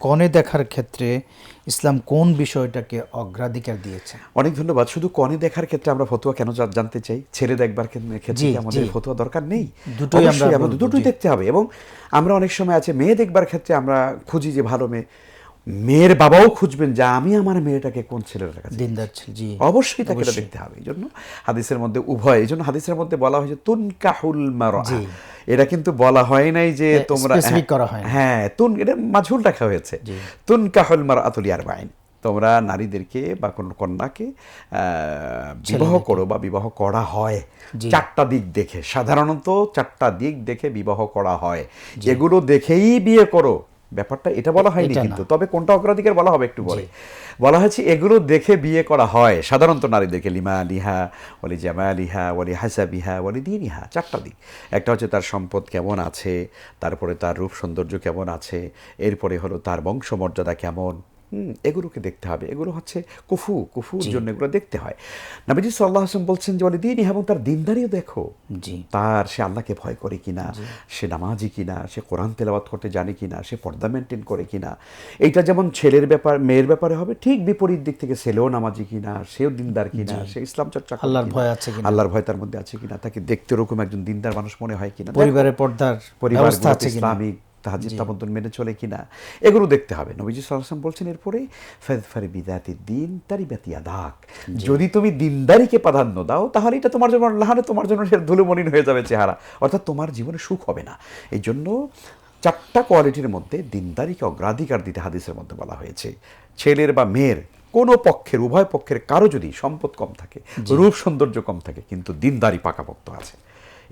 কনে দেখার ক্ষেত্রে ইসলাম কোন বিষয়টাকে অগ্রাধিকার দিয়েছে? অনেক ধন্যবাদ। শুধু কনে দেখার ক্ষেত্রে আমরা ফতোয়া কেন জানতে চাই? ছেলে দেখবার ক্ষেত্রে আমাদের। ফতোয়া দরকার নেই? দুটোই আমরা দুটোই দেখতে হবে। এবং আমরা অনেক সময় আছে মেয়ে দেখবার ক্ষেত্রে আমরা খুঁজি যে ভালো মেয়ে। মেয়ের বাবাও খুঁজবেন যে আমি আমার মেয়েটাকে কোন ছেলের কাছে দিনদার জি। অবশ্যই তাকে এটা দেখতে হবে এই জন্য হাদিসের মধ্যে উভয় এই জন্য হাদিসের মধ্যে বলা হয়েছে তুনকাহুল মারা। এটা কিন্তু বলা হয় নাই যে হ্যাঁ, তোমরা করা হয়নি। হ্যাঁ তুন এটা মাঝুল রাখা হয়েছে। তুনকাহুল মারা আতুলিয়ার বাইন তোমরা নারীদেরকে বা কোন কন্যাকে আহ, বিবাহ করো বা বিবাহ করা হয়। চারটা দিক দেখে সাধারণত চারটা দিক দেখে বিবাহ করা হয়। এগুলো দেখেই বিয়ে করো। ব্যাপারটা এটা বলা হয়নি কিন্তু তবে কোনটা অগ্রাধিকার বলা হবে একটু পরে বলা হয়েছে এগুলো দেখে বিয়ে করা হয় সাধারণত নারীদেরকে লিমা লিহা ওলি জামা লিহা ওলি হাসাবিহা ওলি দিনিহা চারটা দিক। একটা হচ্ছে তার সম্পদ কেমন আছে তারপরে তার রূপ সৌন্দর্য কেমন আছে এরপরে হলো তার বংশমর্যাদা কেমন এগুলোকে দেখতে হবে। এগুলো হচ্ছে কুফু কুফুর জন্য এগুলো দেখতে হয়। নবীজি সাল্লাহ আসলাম বলছেন যে বলে দিন এবং তার দিনদারিও দেখো। জি। তার সে আল্লাহকে ভয় করে কিনা সে নামাজি কিনা সে কোরআন তেলাওয়াত করতে জানে কিনা সে পর্দা মেনটেন করে কিনা। এইটা যেমন ছেলের ব্যাপার মেয়ের ব্যাপারে হবে ঠিক বিপরীত দিক থেকে ছেলেও নামাজি কিনা সেও দিনদার কিনা সে ইসলাম চর্চা আল্লাহর ভয় আছে কিনা। আল্লাহর ভয় তার মধ্যে আছে কিনা তাকে দেখতে ওরকম একজন দিনদার মানুষ মনে হয় কিনা। পরিবারের পর্দার পরিবার ইসলামিক তাহাজিদ তাবদ্দুন মেনে চলে কিনা এগুলো দেখতে হবে। নবীজি সাল্লাম বলছেন এরপরে ফেদফারি বিদাতি দিন তারি বেতিয়া দাগ যদি তুমি দিনদারিকে প্রাধান্য দাও তাহলে এটা তোমার জন্য লাহানে তোমার জন্য সে ধুলোমলিন হয়ে যাবে চেহারা। অর্থাৎ তোমার জীবনে সুখ হবে না। এই জন্য চারটা কোয়ালিটির মধ্যে দিনদারিকে অগ্রাধিকার দিতে হাদিসের মধ্যে বলা হয়েছে। ছেলের বা মেয়ের কোনো পক্ষের উভয় পক্ষের কারও যদি সম্পদ কম থাকে রূপ সৌন্দর্য কম থাকে কিন্তু দিনদারি পাকাপোক্ত আছে।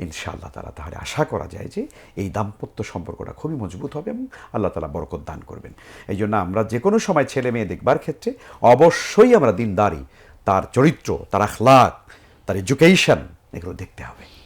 ইনশাআল্লাহ তালা তাহলে আশা করা যায় যে এই দাম্পত্য সম্পর্কটা খুবই মজবুত হবে এবং আল্লাহ তালা বরকত দান করবেন। এই জন্য আমরা যে কোনো সময় ছেলে মেয়ে দেখবার ক্ষেত্রে অবশ্যই আমরা দিনদারি, তার চরিত্র, তার আখলাক, তার এডুকেশন এগুলো দেখতে হবে।